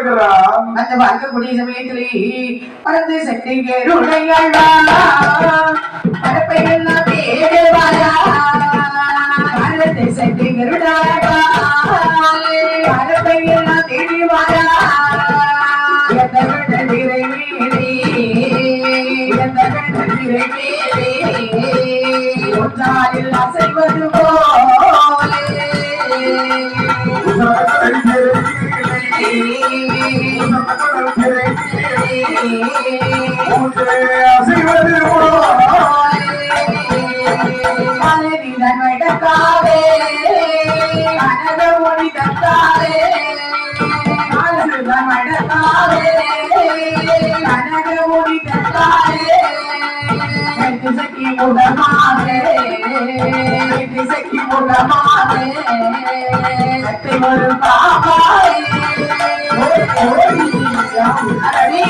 அந்த பார்க்கக்கூடிய சமயத்திலே பறந்து சட்டைகளுடைய பரப்பையெல்லாம் தேடுவாரா பறந்து சட்டைகளுடைய பரப்பையெல்லாம் மலரிதன் வடக்காவே, கனக ஒளி தக்காவே. மலரிதன் வடக்காவே, கனக ஒளி தக்காவே. திசைக்கு முகமாவே, திசைக்கு முகமாவே. சத்தை ஒரு பாவாயே. ஓடி, அரடி.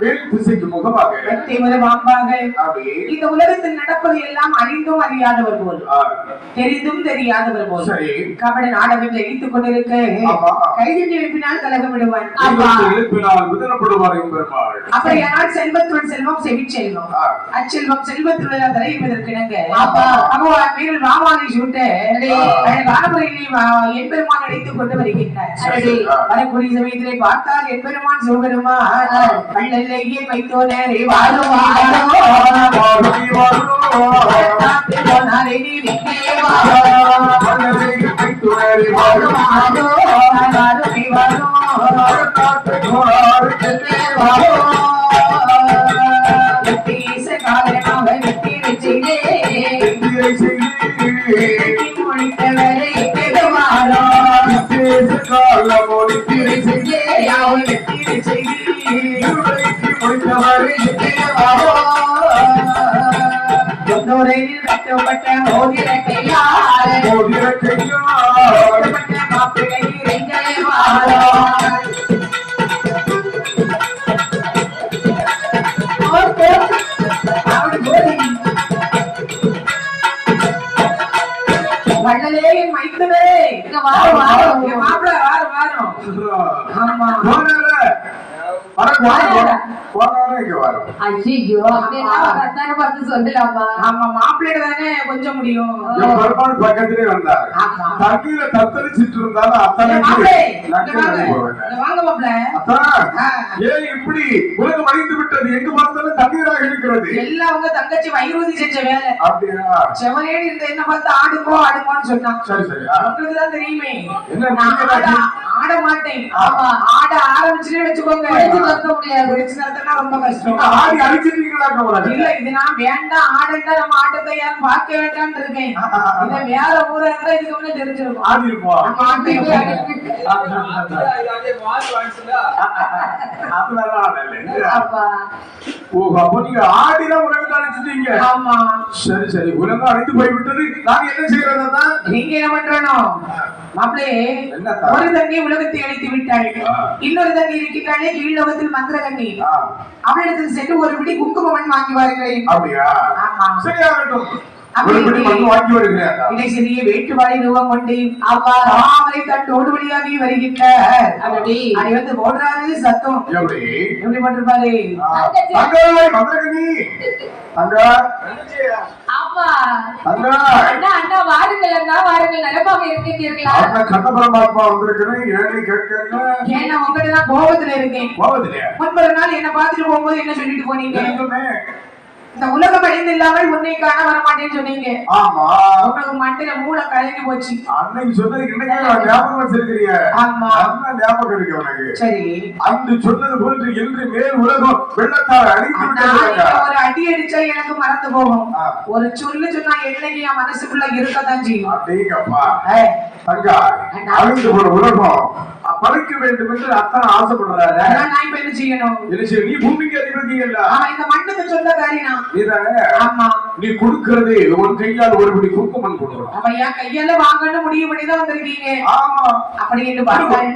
மேல் திசைக்கு முகமாக அப்படி இந்த உலகத்தில் நடப்பது எல்லாம் அறிந்தும் அறியாதவர் போல். தெரிந்தும் தெரியாதவர் போல். சரி. கபட நாடகம் ஜெயித்துக் கொண்டிருக்க. கைதில் எழுப்பினால் கலகம் விடுவான். தெய்வத்தை எழுப்பினால் விதனப்படுவார் என்பெருமாள் அப்படியானால் செல்வத்துள் செல்வம் செவி செல்வம். அச்செல்வம் செல்வத்துள்ள தலைவதற்கு இணங்க. ஆமா. பகவான் மீது ராமானை சூட்ட ஆ. ராமபுரியிலே என்பெருமான் அழைத்துக் கொண்டு வருகின்றார். வரக்கூடிய சமயத்திலே பார்த்தால் என்பெருமான் சிவபெருமான். ಕಣ್ಣಲ್ಲಿಗೆ ಪೈತೋನೇರಿ ವಾಲು ಕಾಲ ಮೋಡಿ ತಿರುಗಿ ಯಾವ ತಿರುಗಿ வா மன்னரை கைத்துணரி வாரும். காற்றை கோராறு வள்ளலே இங்க ஆமா கொஞ்சம் முடியும் பக்கத்திலே வந்தார் ஆமா. தண்ணீரை தத்தளிச்சிட்டு இருந்தாலும் அத்தனை. ஏன் இப்படி உலகம் அழிந்து விட்டது எங்கு பார்த்தாலும் தண்ணீராக இருக்கிறது எல்லாம் உங்க தங்கச்சி வைரூதி செஞ்ச வேலை அப்படியா செவனேடி இருந்த என்ன பார்த்து ஆடுங்கோ ஆடுங்கோன்னு சொன்னான் சரி சரி. உங்களுக்கு தான் தெரியுமே என்ன நான் நீங்க ஆட மாட்டேன் ஆமா. ஆட ஆரம்பிச்சுட்டே வச்சுக்கோங்க பார்க்க முடியாது. நடத்தினா ரொம்ப கஷ்டம். ஆடி அழிச்சிருக்கீங்களா இல்ல இது நான் வேண்டாம் ஆடண்டா நம்ம ஆட்டத்தை யாரும் பார்க்க வேண்டாம்னு இருக்கேன். இத வேற ஊரா இருந்தா இதுக்கு முன்னே தெரிஞ்சிருக்கும். ஆடி இருப்போம். சரி சரி. உலகம் போய்விட்டது. என்ன செய்யறதா நீங்க என்ன பண்றணும்? மாப்பிளே என்ன தா- ஒரு தண்ணி உலகத்தை அழித்து விட்டாள். இன்னொரு தண்ணி இருக்கின்றாலே கீழோகத்தில் மந்திர கண்ணி ஆ, அவளிடத்தில் சென்று ஒரு பிடி குங்கும மண் வாங்கி வாருங்கள் அப்படியா இடை சிறிய வேட்டுவாளி ரூபம் கொண்டு அப்பா தாமரை தட்டோடு வழியாகி வருகின்றார். அது வந்து ஓடுறாரு சத்தம். எப்படி? மந்திரகனி தங்கா அப்பா. தங்கா. அண்ணா அண்ணா அண்ணா வாருங்கள் நலமாக இருக்கின்றீர்களா? அந்த கண்ண பரமாத்மா வந்திருக்கிறேன் ஏழை கேட்கல. ஏன்னா உங்ககிட்ட நான் கோபத்துல இருக்கேன். போவதில்லையா முன்பொரு நாள் என்ன பார்த்துட்டு போகும்போது என்ன சொல்லிட்டு போனீங்க? எனக்குமே இந்த உலகம் அழிந்து இல்லாமல் உன்னை காண வர மாட்டேன்னு சொன்னீங்க. ஆமா. உங்களுக்கு மண்டையில மூளை கலங்கி போச்சு. அன்னைக்கு சொன்னது இன்னைக்கு ஞாபகம் ஆமா. நல்லா ஞாபகம் இருக்கு உனக்கு. சரி. அன்று சொன்னது போன்று மேல் உலகம் வெள்ளத்தால் ஒரு அடி அடிச்சா எனக்கு மறந்து போகும். ஒரு சொல்லு சொன்னா என்னைக்கு என் மனசுக்குள்ள இருக்கத்தான் செய்யும். அப்படிங்கப்பா. தங்கா அழிந்து போன உலகம். படைக்க வேண்டும் என்று அத்தனை ஆசைப்படுறாரு நான் இப்ப என்ன செய்யணும்? என்ன செய்ய நீ பூமிக்கு அதிபதி இல்ல அவன் இந்த மண்ணுக்கு சொந்தக்காரி நான். நீதானே? ஆமா. நீ கொடுக்கிறது உன் கையால் ஒருபடி குங்குமம் கொடுக்கணும். அவன் என் கையால வாங்கன்னு முடிவு பண்ணி தான் வந்திருக்கீங்க. ஆமா. அப்படி என்று பாருங்கள்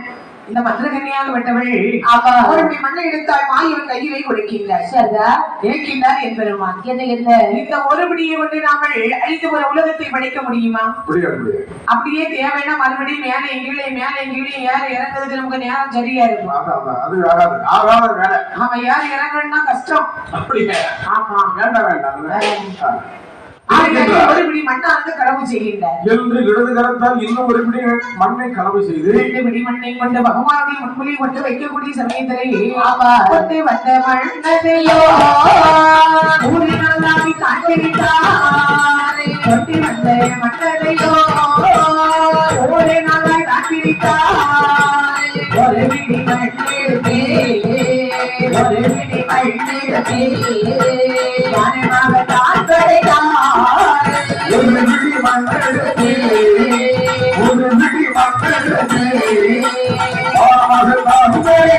இந்த மந்திரகன்னியாக விட்டவள் ஆமா. அவருடைய மண்ணை எடுத்தால் மாய் இவன் கையிலே கொடுக்கின்றார். சரிதா? ஏற்கின்றார் என்பெருமான். என்ன என்ன இந்த ஒரு பிடியை கொண்டு நாமல் அழித்து ஒரு உலகத்தை படைக்க முடியுமா? அப்படியே தேவைன்னா மறுபடியும் மேலே கீழே மேலே கீழே ஏற இறங்குறதுக்கு நமக்கு நேரம் சரியா இருக்கும். அவன் ஏற இறங்கணும்னா கஷ்டம். அப்படியே? ஆமா. வேண்டாம் வேண்டாம். ஆ. ஆகையாலே ஒரு பிடி மண்ணானது கடவு செய்கின்றார் என்று இடது கரத்தால் இன்னும் ஒரு பிடி மண்ணை கலவை செய்து ரெண்டு பிடி மண்ணை கொண்டு பகவானுடைய முன்மொழி கொண்டு வைக்கக்கூடிய சமயத்திலே. கொண்டு வந்த மண்ணதையோ கொண்டு வந்த ஒரு ஒரு